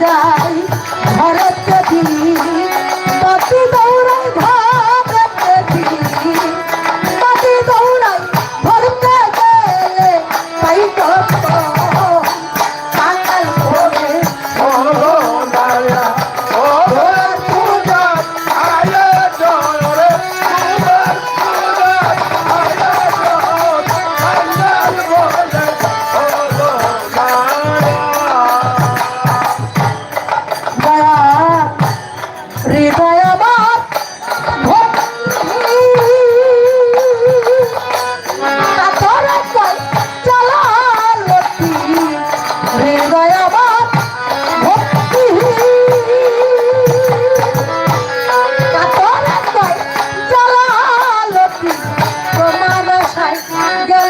যায় Bye.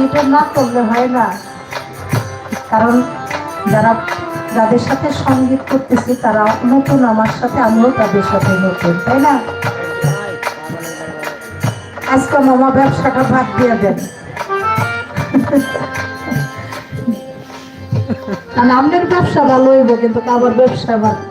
Guitar না করলে হয় না। কারণ যারা, যাদের সাথে সংগীত করতেছি, তারা নতুন আমার সাথে, আমিও তাদের সাথে নতুন, তাই না? আজকে মামা ব্যবসাটা ভাগ দিয়ে দেন। কারণ আপনার ব্যবসা ভালো হইব, কিন্তু আমার ব্যবসা ভালো